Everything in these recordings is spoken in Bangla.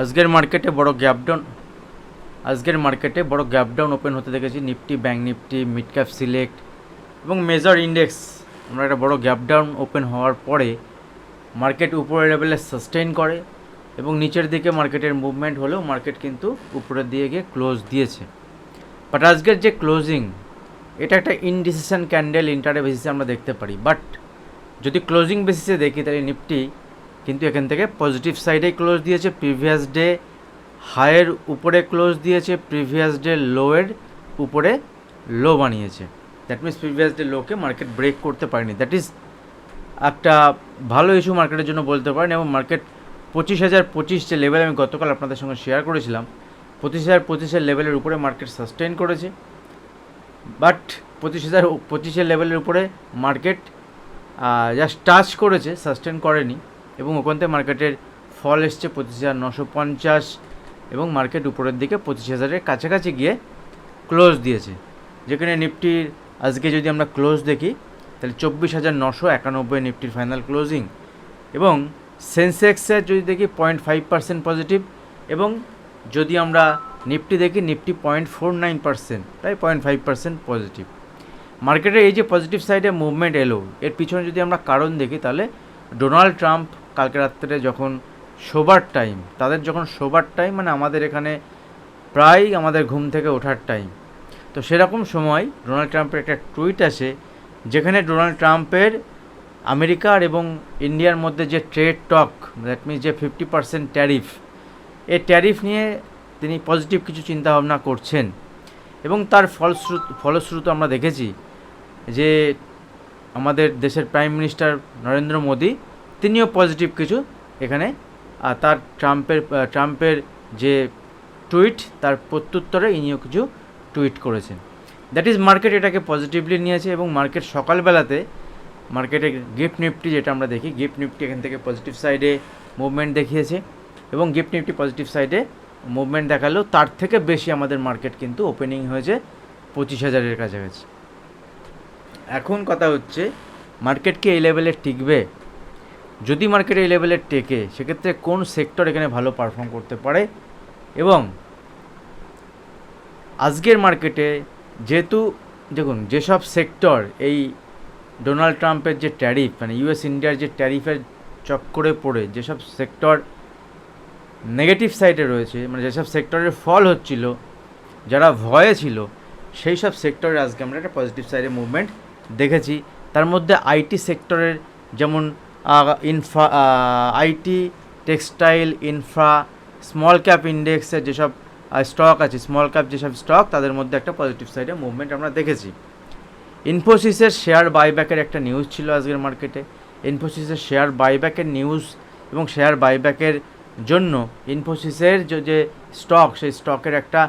আজকের মার্কেটে বড় গ্যাপ ডাউন আজকের মার্কেটে বড় গ্যাপ ডাউন ওপেন হতে দেখেছি। Nifty bank Nifty mid cap select এবং মেজর ইন্ডেক্স আমরা একটা বড় গ্যাপ ডাউন ওপেন হওয়ার পরে মার্কেট উপরের লেভেলে সাস্টেইন করে এবং নিচের দিকে মার্কেটের মুভমেন্ট হলেও মার্কেট কিন্তু উপরের দিকে গিয়ে ক্লোজ দিয়েছে। বাট আজকের যে ক্লোজিং এটা একটা ইনডিসিশন ক্যান্ডেল ইন্টারে বেসিসে আমরা দেখতে পারি। বাট যদি ক্লোজিং বেসিসে দেখি, তাহলে নিফটি কিন্তু এখান থেকে পজিটিভ সাইডেই ক্লোজ দিয়েছে প্রিভিয়াস ডে হায়ের উপরে ক্লোজ দিয়েছে প্রিভিয়াস ডে লোয়ের উপরে লো বানিয়েছে। দ্যাট মিনস প্রিভিয়াস ডে লোকে মার্কেট ব্রেক করতে পারেনি। দ্যাট ইজ একটা ভালো ইস্যু মার্কেটের জন্য বলতে পারেন এবং মার্কেট পঁচিশ হাজার পঁচিশ যে লেভেল আমি গতকাল আপনাদের সঙ্গে শেয়ার করেছিলাম, পঁচিশ হাজার পঁচিশের লেভেলের উপরে মার্কেট সাস্টেন করেছে। বাট পঁচিশ হাজার পঁচিশের লেভেলের উপরে মার্কেট জাস্ট টাচ করেছে সাস্টেন করেনি। এবং ওখান থেকে মার্কেটের ফল এসছে পঁচিশ হাজার নশো পঞ্চাশ এবং মার্কেট উপরের দিকে পঁচিশ হাজারের কাছাকাছি গিয়ে ক্লোজ দিয়েছে। যেখানে নিফটির আজকে যদি আমরা ক্লোজ দেখি, তাহলে চব্বিশ হাজার নশো একানব্বই নিফটির ফাইনাল ক্লোজিং এবং সেন্সেক্সের যদি দেখি পয়েন্ট ফাইভ পার্সেন্ট পজিটিভ এবং যদি আমরা নিফটি দেখি, Nifty point four nine percent প্রায় পয়েন্ট ফাইভ পার্সেন্ট পজিটিভ। মার্কেটের এই যে পজিটিভ সাইডে মুভমেন্ট এলো, এর পিছনে যদি আমরা কারণ দেখি, তাহলে ডোনাল্ড ট্রাম্প কালকে রাত্রে যখন শোবার টাইম তাদের যখন শোবার টাইম মানে আমাদের এখানে প্রায় আমাদের ঘুম থেকে ওঠার টাইম তো সেরকম সময় ডোনাল্ড ট্রাম্পের একটা টুইট আসে, যেখানে ডোনাল্ড ট্রাম্পের আমেরিকার এবং ইন্ডিয়ার মধ্যে যে ট্রেড টক দ্যাট মিনস যে ফিফটি পার্সেন্ট ট্যারিফ এ ট্যারিফ নিয়ে তিনি পজিটিভ কিছু চিন্তাভাবনা করছেন। এবং তার ফলশ্রুত ফলশ্রুত আমরা দেখেছি যে আমাদের দেশের প্রাইম মিনিস্টার নরেন্দ্র মোদী তিনিও পজিটিভ কিছু এখানে। তার ট্রাম্পের ট্রাম্পের যে টুইট, তার প্রত্যুত্তরে ইনিও কিছু টুইট করেছেন। দ্যাট ইজ মার্কেট এটাকে পজিটিভলি নিয়েছে এবং মার্কেট সকালবেলাতে মার্কেটে গিফট নিফটি যেটা আমরা দেখি গিফট নিফটি এখান থেকে পজিটিভ সাইডে মুভমেন্ট দেখিয়েছে এবং গিফট নিফটি পজিটিভ সাইডে মুভমেন্ট দেখালেও তার থেকে বেশি আমাদের মার্কেট কিন্তু ওপেনিং হয়েছে পঁচিশ হাজারের কাছাকাছি। এখন কথা হচ্ছে মার্কেট কি এই লেভেলে টিকবে? যদি মার্কেট এই লেভেলে টেকে, সেক্ষেত্রে কোন সেক্টর এখানে ভালো পারফর্ম করতে পারে? এবং আজকের মার্কেটে যেহেতু, দেখুন, যেসব সেক্টর এই ডোনাল্ড ট্রাম্পের যে ট্যারিফ মানে ইউএস ইন্ডিয়ার যে ট্যারিফের চক্করে পড়ে, যেসব সেক্টর নেগেটিভ সাইডে রয়েছে মানে যেসব সেক্টরের ফল হচ্ছিল, যারা ভয়ে ছিল, সেই সব সেক্টরে আজকে আমরা একটা পজিটিভ সাইডে মুভমেন্ট দেখেছি। তার মধ্যে আইটি সেক্টরের যেমন infra IT textile infra small cap ইন্ডেক্সের যেসব স্টক আছে স্মল ক্যাপ যেসব স্টক তাদের মধ্যে একটা পজিটিভ সাইডে মুভমেন্ট আমরা দেখেছি। ইনফোসিসের শেয়ার বাইব্যাকের একটা নিউজ ছিল আজকের মার্কেটে ইনফোসিসের শেয়ার বাইব্যাকের নিউজ এবং শেয়ার বাইব্যাকের জন্য ইনফোসিসের যে স্টক সেই স্টকের একটা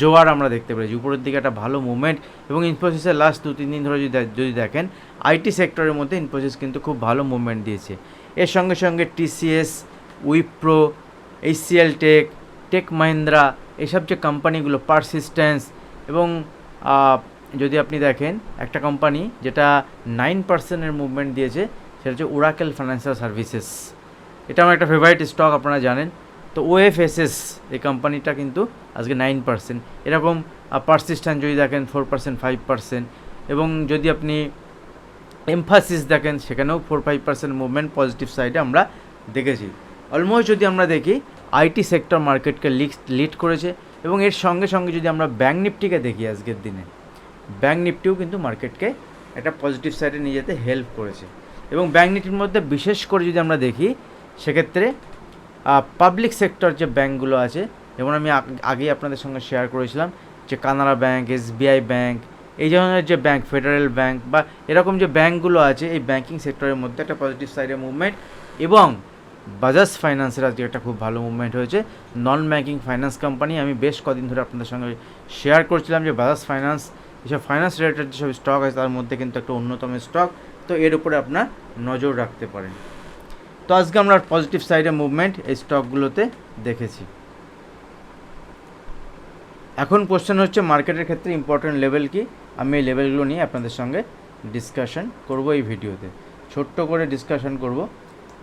জোয়ার আমরা দেখতে পেরেছি। উপরের দিকে একটা ভালো মুভমেন্ট এবং ইনফোসিসের লাস্ট দু তিন দিন ধরে যদি যদি দেখেন আইটি সেক্টরের মধ্যে ইনফোসিস কিন্তু খুব ভালো মুভমেন্ট দিয়েছে। এর সঙ্গে সঙ্গে TCS Wipro HCL tech tech Mahindra এসব যে কোম্পানিগুলো পারসিস্টেন্স এবং যদি আপনি দেখেন, একটা কোম্পানি যেটা নাইন পার্সেন্টের মুভমেন্ট দিয়েছে, সেটা হচ্ছে ওরাকেল ফাইন্যান্সিয়াল সার্ভিসেস এটা আমার একটা ফেভারিট স্টক আপনারা জানেন। তো ওএফএসএস এই কোম্পানিটা কিন্তু আজকে নাইন পার্সেন্ট এরকম পারসিস্ট্যান্ট যদি দেখেন ফোর পার্সেন্ট ফাইভ পার্সেন্ট এবং যদি আপনি এমফাসিস দেখেন, সেখানেও four five percent movement positive সাইডে আমরা দেখেছি। অলমোস্ট যদি আমরা দেখি আইটি সেক্টর মার্কেটকে লিড করেছে। এবং এর সঙ্গে সঙ্গে যদি আমরা ব্যাঙ্ক নিফটিকে দেখি আজকের দিনে ব্যাঙ্ক নিফটিও কিন্তু মার্কেটকে একটা পজিটিভ সাইডে নিয়ে যেতে হেল্প করেছে। এবং ব্যাঙ্ক নিফটির মধ্যে বিশেষ করে যদি আমরা দেখি, সেক্ষেত্রে পাবলিক সেক্টর যে ব্যাঙ্কগুলো আছে, যেমন আমি আগ- আগেই আপনাদের সঙ্গে শেয়ার করেছিলাম, যে কানাড়া ব্যাঙ্ক এসবিআই ব্যাঙ্ক এই ধরনের যে ব্যাঙ্ক ফেডারেল ব্যাঙ্ক বা এরকম যে ব্যাঙ্কগুলো আছে, এই ব্যাঙ্কিং সেক্টরের মধ্যে একটা পজিটিভ সাইডে মুভমেন্ট এবং বাজাজ ফাইন্যান্সের আজকে একটা খুব ভালো মুভমেন্ট হয়েছে। নন ব্যাঙ্কিং ফাইন্যান্স কোম্পানি আমি বেশ কদিন ধরে আপনাদের সঙ্গে শেয়ার করছিলাম যে বাজাজ ফাইন্যান্স এসব ফাইন্যান্স রিলেটেড যেসব স্টক আছে, তার মধ্যে কিন্তু একটা অন্যতম স্টক তো এর উপরে আপনার নজর রাখতে পারেন। তো আজকে আমরা পজিটিভ সাইডে মুভমেন্ট এই স্টকগুলোতে দেখেছি। এখন কোশ্চেন হচ্ছে মার্কেটের ক্ষেত্রে ইম্পর্টেন্ট লেভেল কি? আমি এই লেভেলগুলো নিয়ে আপনাদের সঙ্গে ডিসকাশন করব এই ভিডিওতে। ছোট্ট করে ডিসকাশন করব।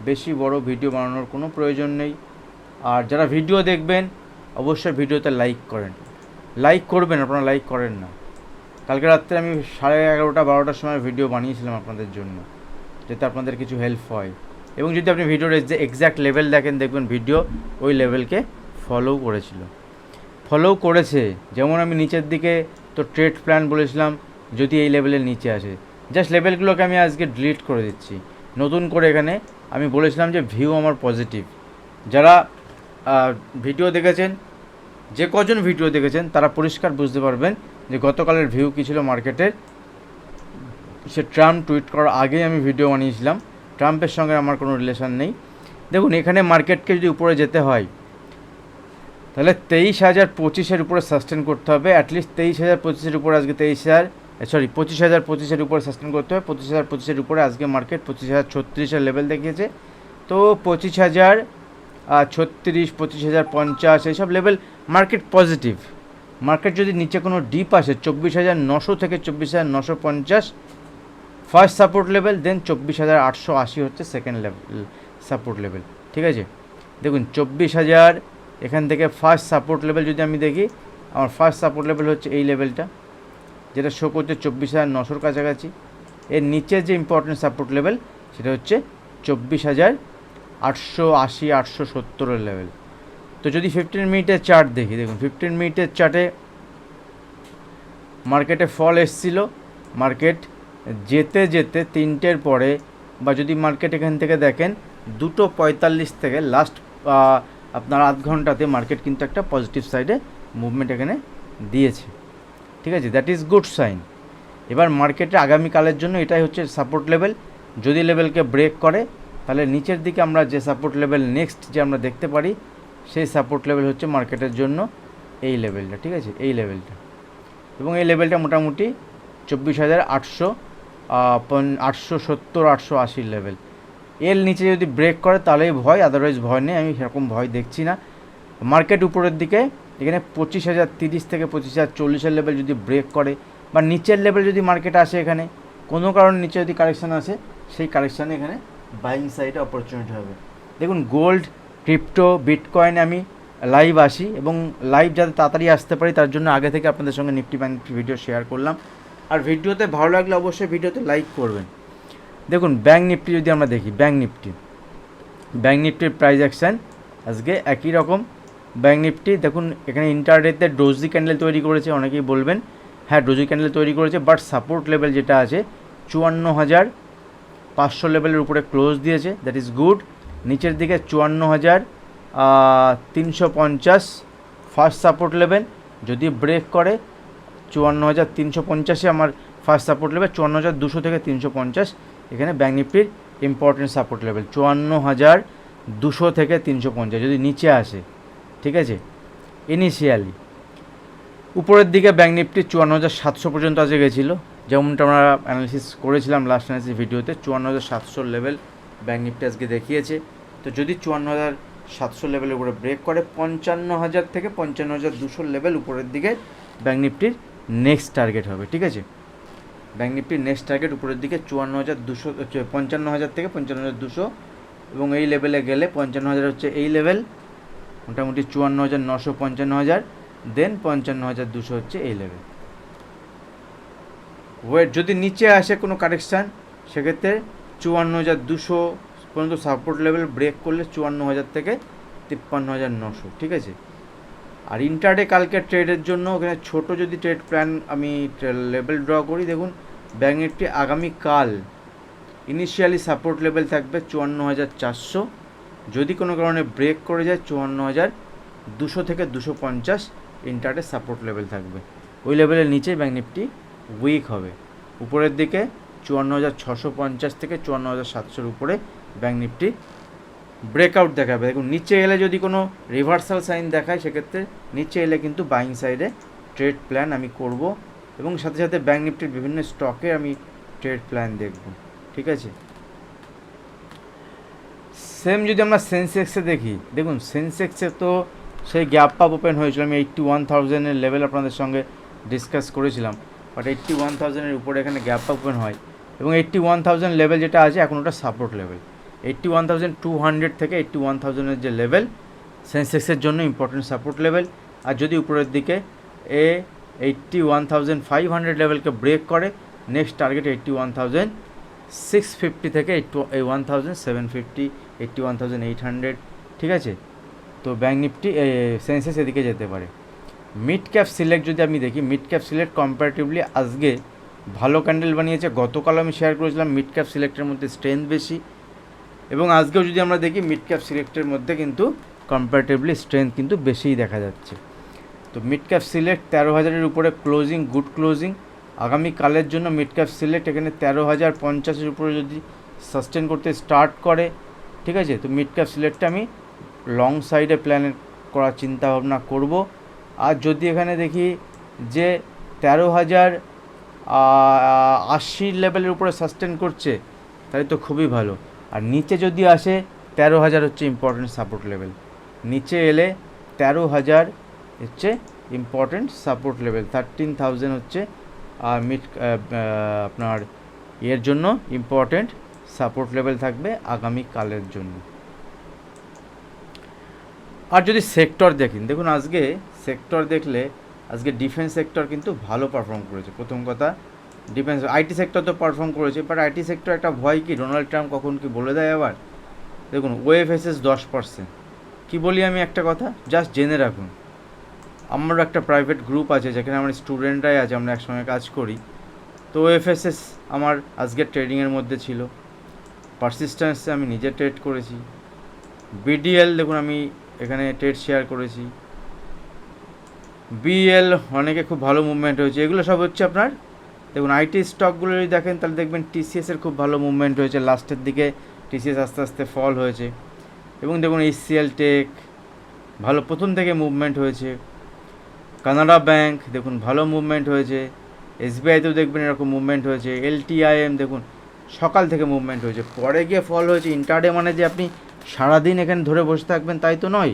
বেশি বড় ভিডিও বানানোর কোনো প্রয়োজন নেই। আর যারা ভিডিও দেখবেন, অবশ্যই ভিডিওতে লাইক করেন। লাইক করবেন, আপনারা লাইক করেন না। কালকে রাত্রে আমি সাড়ে এগারোটা, বারোটার সময় ভিডিও বানিয়েছিলাম আপনাদের জন্য। যাতে আপনাদের কিছু হেল্প হয়। এবং যদি আপনি ভিডিওর যে এক্স্যাক্ট লেভেল দেখেন, দেখবেন ভিডিও ওই লেভেলকে ফলো করেছিল। ফলো করেছে। যেমন আমি নিচের দিকে তো ট্রেড প্ল্যান বলেছিলাম, যদি এই লেভেলের নিচে আসে। জাস্ট লেভেলগুলোকে আমি আজকে ডিলিট করে দিচ্ছি। নতুন করে এখানে আমি বলেছিলাম যে ভিউ আমার পজিটিভ যারা ভিডিও দেখেছেন, যে কজন ভিডিও দেখেছেন, তারা পরিষ্কার বুঝতে পারবেন যে গতকালের ভিউ কী ছিল মার্কেটের সে ট্রাম্প টুইট করার আগেই আমি ভিডিও বানিয়েছিলাম। ট্রাম্পের সঙ্গে আমার কোনো রিলেশন নেই। দেখুন, এখানে মার্কেটকে যদি উপরে যেতে হয়, তাহলে তেইশ হাজার পঁচিশের উপরে সাস্টেন করতে হবে। অ্যাটলিস্ট তেইশ হাজার পঁচিশের উপরে আজকে তেইশ হাজার সরি পঁচিশ হাজার পঁচিশের উপরে সাস্টেন করতে হবে। পঁচিশ হাজার পঁচিশের উপরে আজকে মার্কেট পঁচিশ হাজার ছত্রিশের লেভেল দেখিয়েছে। তো পঁচিশ হাজার ছত্রিশ, পঁচিশ হাজার, পঞ্চাশ, এইসব লেভেল মার্কেট পজিটিভ মার্কেট যদি নিচে কোনো ডিপ আসে, চব্বিশ হাজার নশো থেকে চব্বিশ হাজার নশো পঞ্চাশ ফার্স্ট সাপোর্ট লেভেল দেন চব্বিশ হাজার আটশো আশি হচ্ছে সেকেন্ড লেভেল সাপোর্ট লেভেল ঠিক আছে? দেখুন, চব্বিশ হাজার, এখান থেকে ফার্স্ট সাপোর্ট লেভেল যদি আমি দেখি, আমার ফার্স্ট সাপোর্ট লেভেল হচ্ছে এই লেভেলটা যেটা শো করছে চব্বিশ হাজার নশোর কাছাকাছি। এর নিচে যে ইম্পর্টেন্ট সাপোর্ট লেভেল সেটা হচ্ছে চব্বিশ হাজার আটশো আশি, আটশো সত্তরের লেভেল তো যদি ফিফটিন মিনিটের চার্ট দেখি, দেখুন ফিফটিন মিনিটের চার্টে মার্কেটে ফল এসছিল মার্কেট যেতে যেতে তিনটের পরে বা যদি মার্কেট এখান থেকে দেখেন, দুটো পঁয়তাল্লিশ থেকে লাস্ট আপনার আধ ঘন্টাতে মার্কেট কিন্তু একটা পজিটিভ সাইডে মুভমেন্ট এখানে দিয়েছে। ঠিক আছে? দ্যাট ইজ গুড সাইন এবার মার্কেটে আগামীকালের জন্য এটাই হচ্ছে সাপোর্ট লেভেল যদি লেভেলকে ব্রেক করে, তাহলে নিচের দিকে আমরা যে সাপোর্ট লেভেল নেক্সট যে আমরা দেখতে পারি, সেই সাপোর্ট লেভেল হচ্ছে মার্কেটের জন্য এই লেভেলটা ঠিক আছে? এই লেভেলটা এবং এই লেভেলটা মোটামুটি চব্বিশ হাজার আটশো আটশো সত্তর, আটশো আশির লেভেল এর নিচে যদি ব্রেক করে, তাহলেই ভয় আদারওয়াইজ ভয় নেই, আমি সেরকম ভয় দেখছি না। মার্কেট উপরের দিকে, এখানে পঁচিশ হাজার তিরিশ থেকে পঁচিশ হাজার চল্লিশের লেভেল যদি ব্রেক করে, বা নিচের লেভেল যদি মার্কেট আসে এখানে, কোনো কারণে নিচে যদি কারেকশান আসে, সেই কারেকশানে এখানে বাইং সাইডে অপরচুনিটি হবে। দেখুন গোল্ড ক্রিপ্টো বিটকয়েনে আমি লাইভ আসি, এবং লাইভ যাতে তাড়াতাড়ি আসতে পারি, তার জন্য আগে থেকে আপনাদের সঙ্গে নিফটি ব্যাংক ভিডিও শেয়ার করলাম। আর ভিডিওতে ভালো লাগলে অবশ্যই ভিডিওতে লাইক করবেন। দেখুন ব্যাঙ্ক নিফটি যদি আমরা দেখি ব্যাঙ্ক নিফটি ব্যাঙ্ক নিফটির প্রাইস অ্যাকশান আজকে একই রকম। ব্যাঙ্ক নিফটি দেখুন, এখানে ইন্টারডেতে ডোজি ক্যান্ডেল তৈরি করেছে, অনেকেই বলবেন হ্যাঁ ডোজি ক্যান্ডেল তৈরি করেছে বাট সাপোর্ট লেভেল যেটা আছে, চুয়ান্ন হাজার পাঁচশো লেভেলের উপরে ক্লোজ দিয়েছে দ্যাট ইজ গুড নিচের দিকে চুয়ান্ন হাজার তিনশো পঞ্চাশ ফার্স্ট সাপোর্ট লেভেল যদি ব্রেক করে চুয়ান্ন হাজার তিনশো পঞ্চাশে আমার ফার্স্ট সাপোর্ট লেভেল চুয়ান্ন হাজার দুশো থেকে তিনশো পঞ্চাশ। এখানে ব্যাঙ্ক নিফটির ইম্পর্টেন্ট সাপোর্ট লেভেল চুয়ান্ন হাজার দুশো থেকে তিনশো পঞ্চাশ, যদি নিচে আসে, ঠিক আছে? ইনিশিয়ালি উপরের দিকে ব্যাঙ্ক নিফটি চুয়ান্ন হাজার সাতশো পর্যন্ত আজকে গেছিল। যেমনটা আমরা অ্যানালিসিস করেছিলাম লাস্ট অ্যানালিসিস ভিডিওতে, চুয়ান্ন হাজার সাতশোর লেভেল ব্যাঙ্ক নিফটি আজকে দেখিয়েছে। তো যদি চুয়ান্ন হাজার সাতশো লেভেলের উপরে ব্রেক করে, পঞ্চান্ন হাজার থেকে পঞ্চান্ন হাজার দুশোর লেভেল উপরের দিকে ব্যাঙ্ক নিফটির নেক্সট টার্গেট হবে, ঠিক আছে? ব্যাঙ্ক নিফটির নেক্সট টার্গেট উপরের দিকে চুয়ান্ন হাজার দুশো পঞ্চান্ন হাজার থেকে পঞ্চান্ন হাজার দুশো এবং এই লেভেলে গেলে পঞ্চান্ন হাজার হচ্ছে এই লেভেল মোটামুটি চুয়ান্ন হাজার নশো পঞ্চান্ন হাজার দেন পঞ্চান্ন হাজার দুশো হচ্ছে এই লেভেল ওয়েট যদি নিচে আসে কোনো কারেকশান সেক্ষেত্রে চুয়ান্ন হাজার দুশো পর্যন্ত সাপোর্ট লেভেল ব্রেক করলে চুয়ান্ন হাজার থেকে তিপ্পান্ন হাজার নশো, ঠিক আছে? আর ইন্টারডে কালকে ট্রেডের জন্য ওখানে ছোট যদি ট্রেড প্ল্যান আমি লেভেল ড্র করি, দেখুন ব্যাঙ্ক নিফটি আগামীকাল ইনিশিয়ালি সাপোর্ট লেভেল থাকবে চুয়ান্ন হাজার চারশো। যদি কোনো কারণে ব্রেক করে যায়, চুয়ান্ন হাজার দুশো থেকে দুশো পঞ্চাশ ইন্টারডে সাপোর্ট লেভেল থাকবে। ওই লেভেলের নিচেই ব্যাঙ্ক নিফটি উইক হবে। উপরের দিকে চুয়ান্ন হাজার ছশো পঞ্চাশ থেকে চুয়ান্ন হাজার সাতশোর উপরে ব্যাঙ্ক নিফটি ব্রেকআউট দেখাবে। দেখুন, নিচে এলে যদি কোনো রিভার্সাল সাইন দেখায়, সেক্ষেত্রে নিচে এলে কিন্তু বাইং সাইডে ট্রেড প্ল্যান আমি করব এবং সাথে সাথে ব্যাঙ্ক নিফটির বিভিন্ন স্টকে আমি ট্রেড প্ল্যান দেখব। ঠিক আছে? সেম যদি আমরা সেন্সেক্সে দেখি, দেখুন সেন্সেক্সে তো সেই গ্যাপ আপ ওপেন হয়েছিল। আমি এইট্টি ওয়ান থাউজেন্ডের লেভেল আপনাদের সঙ্গে ডিসকাস করেছিলাম। বাট এইট্টি ওয়ান থাউজেন্ডের উপরে এখানে গ্যাপ আপ ওপেন হয় এবং এইট্টি ওয়ান থাউজেন্ড লেভেল যেটা আছে, এখন ওটা support level eighty one thousand two hundred থেকে এইট্টি ওয়ান থাউজেন্ডের যে লেভেল সেন্সেক্সের জন্য ইম্পর্টেন্ট সাপোর্ট লেভেল আর যদি উপরের দিকে এ eighty one thousand five hundred লেভেলকে break করে next target eighty one thousand six fifty থেকে eight one thousand seven fifty eighty one thousand eight hundred ঠিক আছে? তো ব্যাঙ্ক নিফটি সেন্সেস এদিকে যেতে পারে। মিড ক্যাপ সিলেক্ট যদি আমি দেখি মিড ক্যাপ সিলেক্ট কম্পারেটিভলি আজকে ভালো ক্যান্ডেল বানিয়েছে। গতকাল আমি শেয়ার করেছিলাম মিড ক্যাপ সিলেক্টের মধ্যে স্ট্রেংথ বেশি। এবং আজকেও যদি আমরা দেখি মিড ক্যাপ সিলেক্টের মধ্যে কিন্তু কম্পারেটিভলি স্ট্রেংথ কিন্তু বেশিই দেখা যাচ্ছে। তো মিড ক্যাপ সিলেক্ট তেরো হাজারের উপরে ক্লোজিং গুড ক্লোজিং আগামী কালের জন্য মিড ক্যাপ সিলেক্ট এখানে তেরো হাজার পঞ্চাশের উপরে যদি সাস্টেন করতে স্টার্ট করে, ঠিক আছে? তো মিড ক্যাপ সিলেক্টটা আমি লং সাইডে প্ল্যান করার চিন্তা ভাবনা করব। আর যদি এখানে দেখি যে তেরো হাজার আশি লেভেলের উপরে সাস্টেন করছে, তাহলে তো খুবই ভালো। আর নিচে যদি আসে, তেরো হাজার হচ্ছে ইম্পর্টেন্ট সাপোর্ট লেভেল নিচে এলে তেরো হাজার হচ্ছে important support level thirteen thousand হচ্ছে মিড আপনার এর জন্য ইম্পর্টেন্ট সাপোর্ট লেভেল থাকবে আগামী কালের জন্য। আর যদি সেক্টর দেখেন, দেখুন আজকে সেক্টর দেখলে, আজকে ডিফেন্স সেক্টর কিন্তু ভালো পারফর্ম করেছে। প্রথম কথা ডিফেন্স আইটি সেক্টর তো পারফর্ম করেছে বাট আইটি সেক্টর একটা ভয় কি? ডোনাল্ড ট্রাম্প কখন কি বলে দেয় আবার? দেখুন ওয়েফএসএস দশ পার্সেন্ট কী বলি আমি একটা কথা? জাস্ট জেনে রাখুন। আমারও একটা প্রাইভেট গ্রুপ আছে, যেখানে আমার স্টুডেন্টরাই আছে, আমরা একসঙ্গে কাজ করি। তো ওএফএসএস আমার আজকের ট্রেডিংয়ের মধ্যে ছিল। পারসিস্টেন্সে আমি নিজে ট্রেড করেছি। বিডিএল দেখুন, আমি এখানে ট্রেড শেয়ার করেছি। বিএল অনেকে খুব ভালো মুভমেন্ট হয়েছে। এগুলো সব হচ্ছে আপনার দেখুন আইটি স্টকগুলো যদি দেখেন, তাহলে দেখবেন টিসিএসের খুব ভালো মুভমেন্ট হয়েছে। লাস্টের দিকে টিসিএস আস্তে আস্তে ফল হয়েছে। এবং দেখুন এইচসিএল টেক ভালো প্রথম থেকে মুভমেন্ট হয়েছে। কানাডা ব্যাংক দেখুন, ভালো মুভমেন্ট হয়েছে। এসবিআইতেও দেখবেন এরকম মুভমেন্ট হয়েছে। এলটিআইএম দেখুন, সকাল থেকে মুভমেন্ট হয়েছে। পরে গিয়ে ফল হয়েছে। ইন্টারডে মানে যে আপনি সারাদিন এখানে ধরে বসে থাকবেন, তাই তো নয়।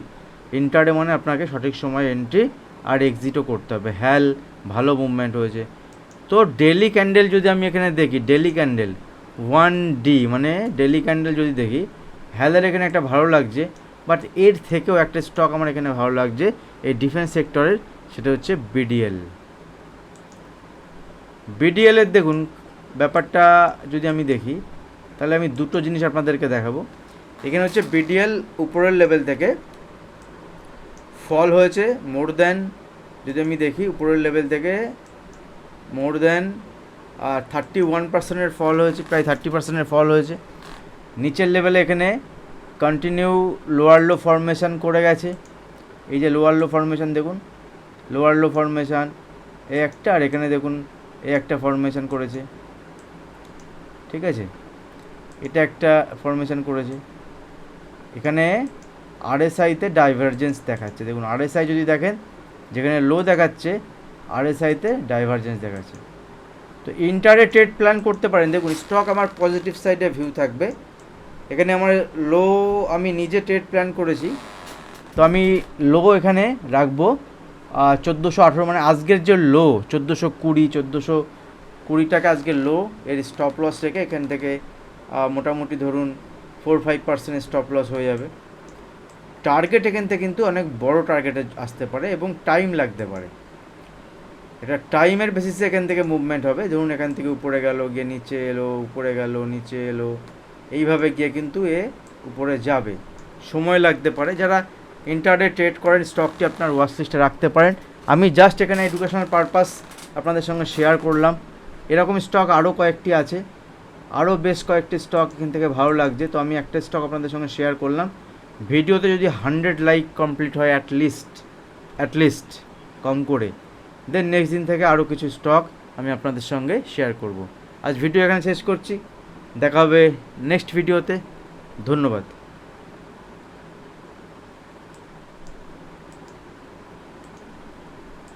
ইন্টারডে মানে আপনাকে সঠিক সময় এন্ট্রি আর এক্সিটও করতে হবে। হ্যাল ভালো মুভমেন্ট হয়েছে। তো ডেলি ক্যান্ডেল যদি আমি এখানে দেখি ডেলি ক্যান্ডেল ওয়ান ডি মানে ডেলি ক্যান্ডেল যদি দেখি হ্যালের এখানে একটা ভালো লাগছে বাট এর থেকেও একটা স্টক আমার এখানে ভালো লাগছে, এই ডিফেন্স সেক্টরের সেটা হচ্ছে বিডিএল বিডিএলের দেখুন, ব্যাপারটা যদি আমি দেখি, তাহলে আমি দুটো জিনিস আপনাদেরকে দেখাবো। এখানে হচ্ছে বিডিএল উপরের লেভেল থেকে ফল হয়েছে মোর দ্যান যদি আমি দেখি, উপরের লেভেল থেকে মোর আর থার্টি ওয়ান পার্সেন্টের ফল হয়েছে, প্রায় থার্টি পার্সেন্টের ফল হয়েছে। নিচের লেভেলে এখানে কন্টিনিউ লোয়ার লো ফরমেশন করে গেছে। এই যে লোয়ার লো ফরমেশন দেখুন লোয়ার লো ফরমেশন এই একটা, আর এখানে দেখুন এই একটা ফরমেশন করেছে। ঠিক আছে? এটা একটা ফরমেশন করেছে। এখানে আরএসআইতে ডাইভারজেন্স দেখাচ্ছে। দেখুন আরএসআই যদি দেখেন, যেখানে লো দেখাচ্ছে আরএসআইতে ডাইভারজেন্স দেখাচ্ছে। তো ইন্টারে ট্রেড প্ল্যান করতে পারেন। দেখুন স্টক আমার পজিটিভ সাইডে ভিউ থাকবে। এখানে আমার লো আমি নিজে ট্রেড প্ল্যান করেছি। তো আমি লো এখানে রাখব। চোদ্দোশো আঠেরো মানে আজকের যে লো চোদ্দোশো কুড়ি চোদ্দোশো কুড়ি টাকা আজকের লো এর স্টপ লস রেখে এখান থেকে মোটামুটি ধরুন four five percent stop loss হয়ে যাবে। টার্গেট এখান থেকে কিন্তু অনেক বড় টার্গেটে আসতে পারে এবং টাইম লাগতে পারে। এটা টাইমের বেসিসে এখান থেকে মুভমেন্ট হবে। ধরুন এখান থেকে উপরে গেল, গিয়ে নিচে এলো, উপরে গেল, নিচে এলো। এইভাবে গিয়ে কিন্তু এ উপরে যাবে। সময় লাগতে পারে। যারা ইন্টারডে ট্রেড করেন স্টকটি আপনার ওয়াচ লিস্টে রাখতে পারেন। আমি জাস্ট এখানে এডুকেশনাল পারপাস আপনাদের সঙ্গে শেয়ার করলাম। এরকম স্টক আরও কয়েকটি আছে। আরও বেশ কয়েকটি স্টক এখান থেকে ভালো লাগছে। তো আমি একটা স্টক আপনাদের সঙ্গে শেয়ার করলাম। ভিডিওতে যদি হান্ড্রেড লাইক কমপ্লিট হয় অ্যাট লিস্ট অ্যাট লিস্ট কম করে। দেন নেক্সট দিন থেকে আরও কিছু স্টক আমি আপনাদের সঙ্গে শেয়ার করব। আজ ভিডিও এখানে শেষ করছি। দেখা হবে নেক্সট ভিডিওতে ধন্যবাদ।